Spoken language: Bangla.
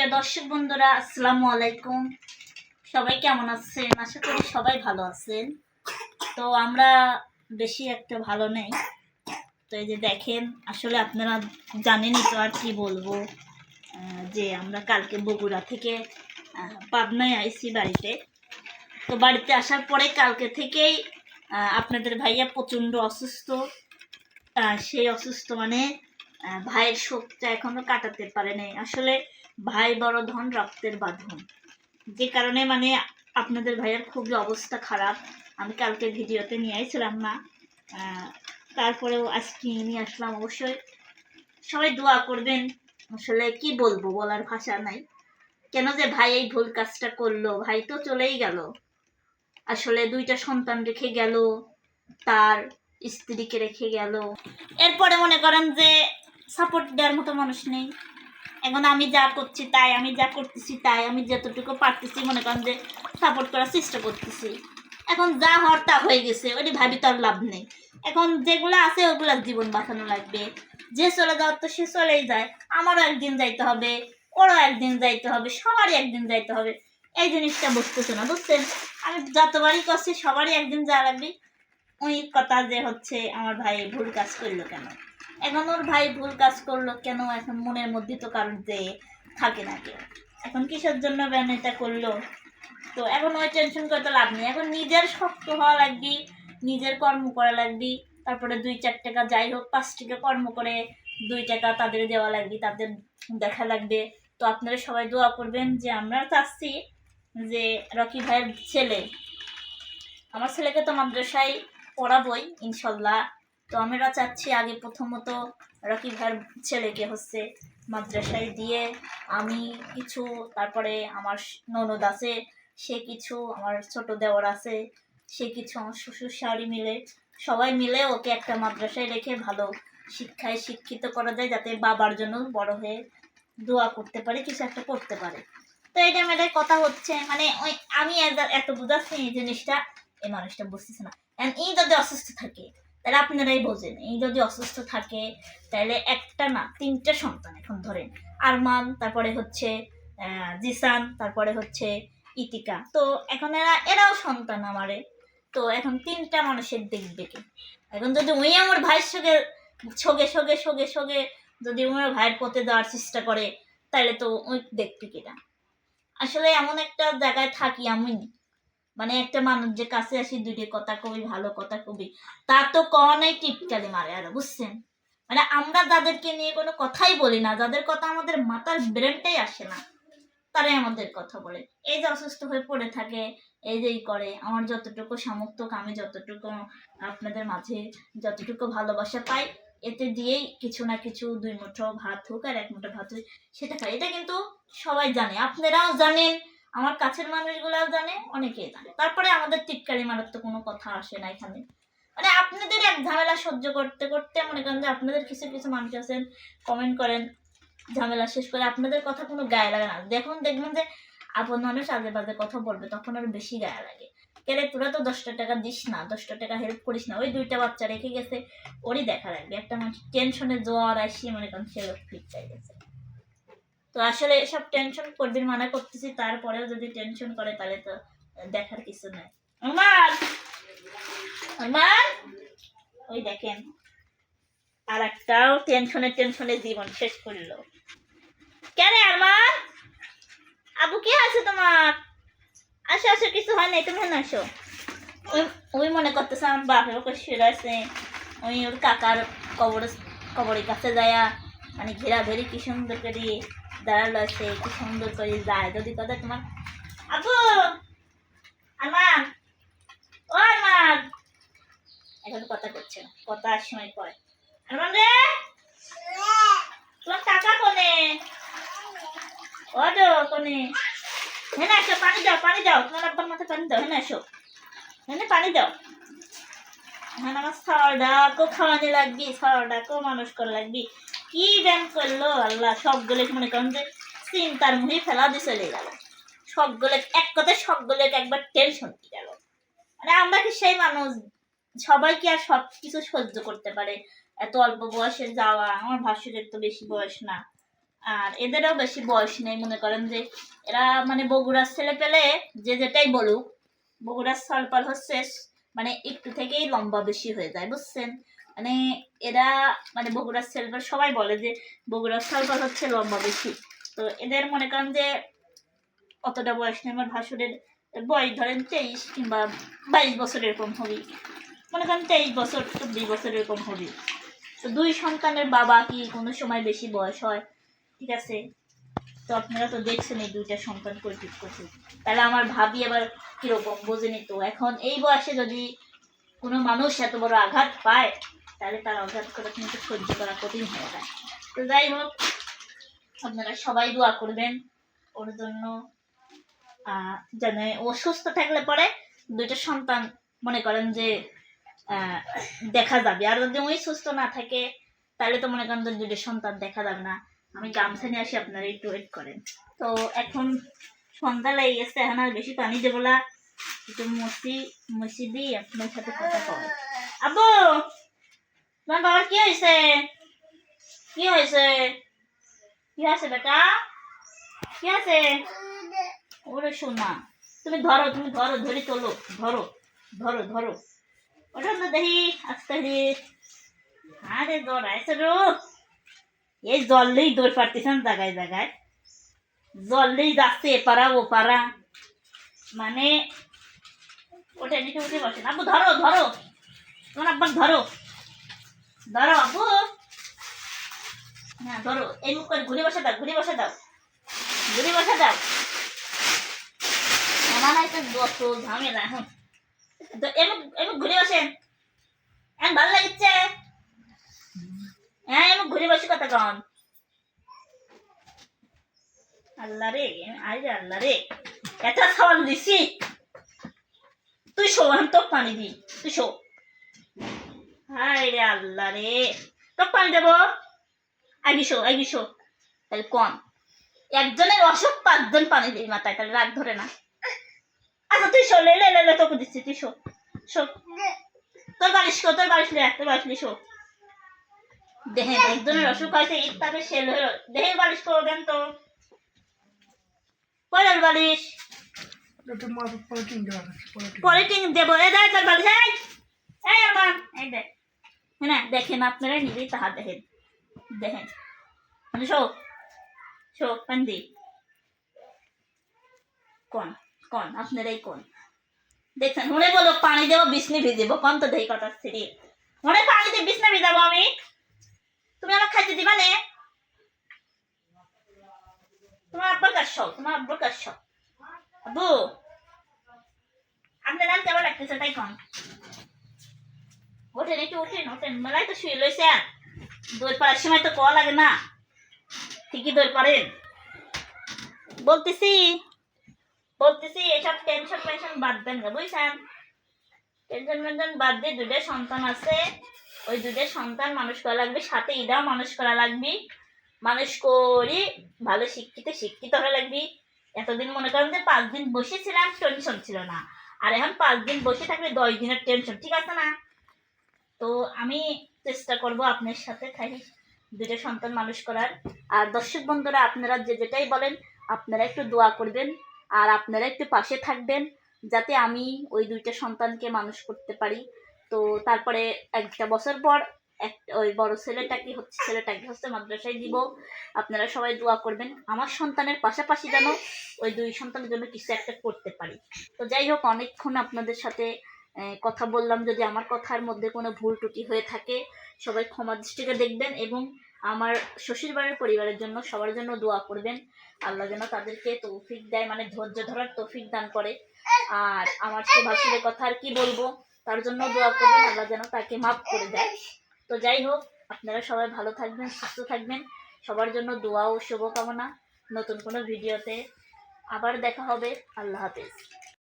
প্রিয় দর্শক বন্ধুরা, আসসালামু আলাইকুম। সবাই কেমন আছেন? আশা করি সবাই ভালো আছেন। তো আমরা বেশি একটা ভালো নেই। তো এই যে দেখেন, আসলে আপনারা জানেনই তো আর কি বলব যে আমরা কালকে বগুড়া থেকে পাবনায় আইছি বাড়িতে। তো বাড়িতে আসার পরে কালকে থেকেই আপনাদের ভাইয়া প্রচণ্ড অসুস্থ। সেই অসুস্থ মানে ভাইয়ের শোকটা এখনও কাটাতে পারে নাই। আসলে ভাই বড় ধন, রক্তের বাঁধন যে কারণে মানে আপনাদের ভাইয়ের খুবই অবস্থা খারাপ, আমি কালকে ভিডিওতে নিয়ে আইছিলাম না। তারপরেও আজকে নিয়ে আসলাম অবশ্যই। সবাই দোয়া করবেন, আসলে কি বলব, বলার ভাষা নাই। কেন যে ভাই এই ভুল কাজটা করল, ভাই তো চলেই গেল। আসলে দুইটা সন্তান রেখে গেল, তার স্ত্রীকে রেখে গেল। এরপরে মনে করেন যে সাপোর্ট দেওয়ার মতো মানুষ নেই। এখন আমি যা করছি তাই, আমি যা করতেছি তাই, আমি যতটুকু পারতেছি, মনে করেন যে সাপোর্ট করার চেষ্টা করতেছি। এখন যা হওয়ার তা হয়ে গেছে ওটি ভাবি তো আর লাভ নেই। এখন যেগুলো আছে ওগুলো জীবন বাঁচানো লাগবে। যে চলে যাওয়ার তো সে চলেই যায়। আমারও একদিন যাইতে হবে, ওরও একদিন যাইতে হবে, সবারই একদিন যাইতে হবে। এই জিনিসটা বুঝতেছে না, বুঝছেন? আমি যতবারই করছি, সবারই একদিন যা লাগবে। ওই কথা যে হচ্ছে, আমার ভাই ভুল কাজ করল কেন? এখন ওর ভাই ভুল কাজ করল, কেন এখন মনের মধ্যে তো কারণ যে থাকে না কেউ? এখন কিসের জন্য ব্যান এটা করল? তো এখন ওই টেনশন করে তো লাভ নেই। এখন নিজের শক্ত হওয়া লাগবি নিজের কর্ম করা লাগবি তারপরে দুই চার টাকা যাই হোক, পাঁচ টাকা কর্ম করে দুই টাকা তাদের দেওয়া লাগবে, তাদের দেখা লাগবে। তো আপনারা সবাই দোয়া করবেন যে আমরা চাচ্ছি যে রকি ভাইয়ের ছেলে, আমার ছেলেকে তো মাদ্রাসায় পড়াবই, ইনশাল্লাহ। তো আমরা চাচ্ছি আগে প্রথমত রকি ভাইয়ের ছেলেকে হচ্ছে মাদ্রাসায় দিয়ে আমি কিছু, তারপরে আমার ননদ আছে, সে কিছু, আমার ছোট দেওয়ার আছে, সে কিছু আমার শ্বশুর শাড়ি মিলে, সবাই মিলে ওকে একটা মাদ্রাসায় রেখে ভালো শিক্ষায় শিক্ষিত করা যায় যাতে বাবার জন্য বড় হয়ে দোয়া করতে পারে, কিছু একটা করতে পারে। তো এটা মেয়েটার কথা হচ্ছে মানে ওই আমি এত বুঝাচ্ছি এই জিনিসটা, এই মানুষটা বুঝতেছে না। এই যদি অসুস্থ থাকে তাহলে আপনারাই বোঝেন, এই যদি অসুস্থ থাকে, তাহলে একটা না, তিনটা সন্তান এখন ধরেন। আরমান, তারপরে হচ্ছে জিসান, তারপরে হচ্ছে ইতিকা। তো এখন এরা, এরাও সন্তান আমারে। তো এখন তিনটা মানুষের দেখবে কে? এখন যদি ওই আমার ভাইয়ের সঙ্গে সগে সগে সগে সগে যদি ওনার ভাইয়ের পথে দেওয়ার চেষ্টা করে, তাহলে তো ওই দেখবে কিনা আসলে এমন একটা জায়গায় থাকি আমি। মানে একটা মানুষ যে কাছে আসি দুইটা কথা কবি, ভালো কথা কবি, তা তো কনাই টিপকালি মারে আর, বুঝছেন? মানে আমরা যাদেরকে নিয়ে কোনো কথাই বলি না, যাদের কথা আমাদের মাথার ব্রেনটাই আসে না, তারাই আমাদের কথা বলে। এই যে অসুস্থ হয়ে পড়ে থাকে, এই যেই করে, আমার যতটুকু সামর্থ্য, আমি যতটুকু আপনাদের মাঝে যতটুকু ভালোবাসা পাই, এতে দিয়েই কিছু না কিছু দুই মুঠো ভাত হোক আর এক মুঠো ভাত হোক, সেটা খাই। এটা কিন্তু সবাই জানে, আপনারাও জানেন আমার কাছের মানুষগুলাও জানে, অনেকেই জানে। তারপরে আমাদের টিটকারি মারার তো কোনো কথা আসে না এখানে। মানে আপনাদের এক ঝামেলা সহ্য করতে করতে মনে করেন যে আপনাদের কিছু কিছু মানুষ আছেন কমেন্ট করেন, ঝামেলা শেষ করে আপনাদের কথা কোনো গায়ে লাগে না। দেখুন, দেখবেন যে আপন মানুষ আজে বাজে কথা বলবে, তখন আর বেশি গায়ে লাগে। কেরে তোরা তো দশটা টাকা দিস না, দশটা টাকা হেল্প করিস না। ওই দুইটা বাচ্চা রেখে গেছে, ওরই দেখা লাগবে। একটা মানুষ টেনশনে জ্বর, আসি, মনে করেন সে লোক ফিট চাই গেছে। তো আসলে এসব টেনশন করবেন মানা করতেছি, তারপরেও যদি টেনশন করে তাহলে তো দেখার কিছু নাই। আমার আমার ওই দেখেন আর একটাও টেনশনে টেনশনে জীবন শেষ করল। কেন আমার আবু, কি আছে তোমার? আসো আসো, কিছু হয় নাই, তুমি আসো। ওই মনে করতেছে আমার বাপের ওকে শুয়ে আছে ওই ওর কাকার কবর কবরের কাছে যায়া মানে ঘেরাঘেরি কি সুন্দর করে দাঁড়াল আছে কি সুন্দর করে যায়। যদি তোমার আবু আমার ও আমার এখন কথা করছে কথা আর সময় রে! তোমার কাকা কোনে? ও কোনে। হ্যাঁ আসো পানি দাও পানি দাও। তোমার আব্বার মাথায় পানি দাও হ্যাঁ আসো হ্যাঁ পানি দাও। হ্যাঁ আমার সরডা কো খাওয়ানি লাগবি সরডা কো মানুষ করে লাগবি। কি ব্যায়াম করল? আল্লাহ সবগুলো মনে করেন যে চিন্তার মুহে ফেলা দিয়ে চলে গেল। সবগুলো এক কথায় সবগুলো একবার টেনশন দিয়ে গেল। মানে আমরা কি সেই মানুষ? সবাই কি আর সব কিছু সহ্য করতে পারে? এত অল্প বয়সে যাওয়া, আমার ভাসুরের তো বেশি বয়স না। আর এদেরও বেশি বয়স নেই মনে করেন যে। এরা মানে বগুড়ার ছেলে পেলে যে যেটাই বলুক, বগুড়ার সলপাল হচ্ছে মানে একটু থেকেই লম্বা বেশি হয়ে যায়, বুঝছেন? মানে এরা মানে বগুড়ার ছেলেপেলে সবাই বলে যে বগুড়ার সলপাল হচ্ছে লম্বা বেশি। তো এদের মনে করেন যে অতটা বয়স নেই, আমার ভাসুরের বয়স ধরেন তেইশ কিংবা বাইশ বছর এরকম হবে মনে করেন তেইশ বছর, চব্বিশ বছর এরকম হবে। তো দুই সন্তানের বাবা কি কোনো সময় বেশি বয়স হয়? ঠিক আছে? তো আপনারা তো দেখছেন এই দুইটা সন্তান করে করছে। তাহলে আমার ভাবি আবার কীরকম, বোঝেনি তো। এখন এই বয়সে যদি কোনো মানুষ এত বড় আঘাত পায়, তাহলে তার আঘাত করা কিন্তু সহ্য করা কঠিন হয়ে যায়। তো যাই হোক, আপনারা সবাই দোয়া করবেন ওর জন্য যেন ও সুস্থ থাকলে পরে দুইটা সন্তান মনে করেন যে দেখা যাবে। আর যদি ওই সুস্থ না থাকে, তাহলে তো মনে করেন দুইটা সন্তান দেখা যাবে না। আমি গামছা নিয়ে আসি, আপনারা একটু ওয়েট করেন। তো এখন সন্ধ্যা লেগে গেছে, এখন আর বেশি পানি দেবো না। একটু মসি মসি দিই আপনার সাথে কথা কয় আব্বু, তোমার বাবার কি হয়েছে কি হয়েছে কি আছে বেটা? কি আছে? ওরে শোনা তুমি ধরো তুমি ধরো, ধরে তোলো ধরো ধরো ধরো। ওটা তো দেখি, আস্তে আস্তে আরে দৌড়াইছে রো এই জললেই দৌড় পারতেছেন জায়গায় জায়গায় জললেই যাচ্ছে এপারা ও পারা মানে ওটা নিচে উঠে বসেন আব্বু ধরো ধরো। তোমার আব্বাক ধরো। ধরো আব্বু হ্যাঁ ধরো। এই মুখ করে ঘুরে বসে দাও, ঘুরে বসে দাও। ঘুরে বসে দাও। আমার একটা যত ঝামেলা এখন। এমন ঘুরে বসেন। এখন ভালো লাগছে? হ্যাঁ এমন ঘুরে বসে কথা কন আল্লাহ রে, আরে আল্লাহ রে। এত খাওয়ান দিছি? তুই শো, আমি তোর পানি দি তুই শো। হায় রে আল্লাহ রে। তোর পানি দেবো? আগে শো আগে শো। তাহলে কন। একজনের অসুখ পাঁচজন পানি দিই মাথায়, তাহলে রাগ ধরে না। আচ্ছা তুই শো, লে লে লে তোকে দিচ্ছি, তুই শো। শো। তোর বালিশ কো তোর বালিশ লে, তোর বালিশ লে, শো। দেহে একজনের অসুখ হয়েছে ইত্যাদি সেল হলো। দেহের বালিশ করবেন তো। পরের বালিশ? দেবো। এ দেখ তোর এই আমার। এই হ্যাঁ দেখেন আপনারা নিজেই তাহা দেখেন। দেখেন। মানে পান্দি কোন কোন, আপনারাই কোন? মনে বলো পানি দেবো, বিষ্ণু ভিজাবো, কোন তো দেই কথা সিরি মনে পানি দিয়ে বিষ্ণু ভিজাবো আমি। তুমি আমার খাইতে দিবা নে? তোমার আব্বার সব তোমার আব্বার কাজ সব আব্বু লাগতেছে তাই কোন ওঠেন একটু ওঠেন ওঠেন মেলায় তো শুয়ে লইছে দৌড় পাড়ার সময় তো কল লাগে না ঠিকই দৌড় পারেন বলতেছি বলতেছি এসব টেনশন টেনশন বাদ দেন গা বুঝছেন টেনশন টেনশন বাদ দিয়ে দুটো সন্তান আছে ওই দুটো সন্তান মানুষ করা লাগবে সাথে ইদাও মানুষ করা লাগবে মানুষ করি ভালো শিক্ষিত শিক্ষিত হওয়া লাগবে এতদিন মনে করেন যে পাঁচ দিন বসেছিলাম টেনশন ছিল না আর এখন পাঁচ দিন বসে থাকলে দশ দিনের টেনশন ঠিক আছে না? তো আমি চেষ্টা করব আপনার সাথে খাই দুটো সন্তান মানুষ করার। আর দর্শক বন্ধুরা, আপনারা যে যেটাই বলেন, আপনারা একটু দোয়া করবেন আর আপনারা একটু পাশে থাকবেন যাতে আমি ওই দুইটা সন্তানকে মানুষ করতে পারি। তো তারপরে একটা বছর পর ওই বড় ছেলেটাকে হচ্ছে? ছেলেটাকে হচ্ছে মাদ্রাসায় দিব। আপনারা সবাই দোয়া করবেন। আমার সন্তানের পাশাপাশি যেন ওই দুই সন্তানের জন্য কিছু একটা করতে পারি। তো যাই হোক, অনেকক্ষণ আপনাদের সাথে কথা বললাম। যদি আমার কথার মধ্যে কোনো ভুল ত্রুটি হয়ে থাকে, সবাই ক্ষমা দৃষ্টিকে দেখবেন এবং আমার শ্বশুর বাড়ির পরিবারের জন্য সবার জন্য দোয়া করবেন। আল্লাহ যেন তাদেরকে তৌফিক দেয় মানে ধৈর্য ধরার তৌফিক দান করে। আর আমার সে ভাসুরের কথা আর কি বলব? তার জন্য দোয়া করবেন। আল্লাহ যেন তাকে মাফ করে দেয়। তো যাই হোক, আপনারা সবাই ভালো থাকবেন, সুস্থ থাকবেন। সবার জন্য দোয়া ও শুভকামনা। নতুন কোনো ভিডিওতে আবার দেখা হবে। আল্লাহ হাফেজ।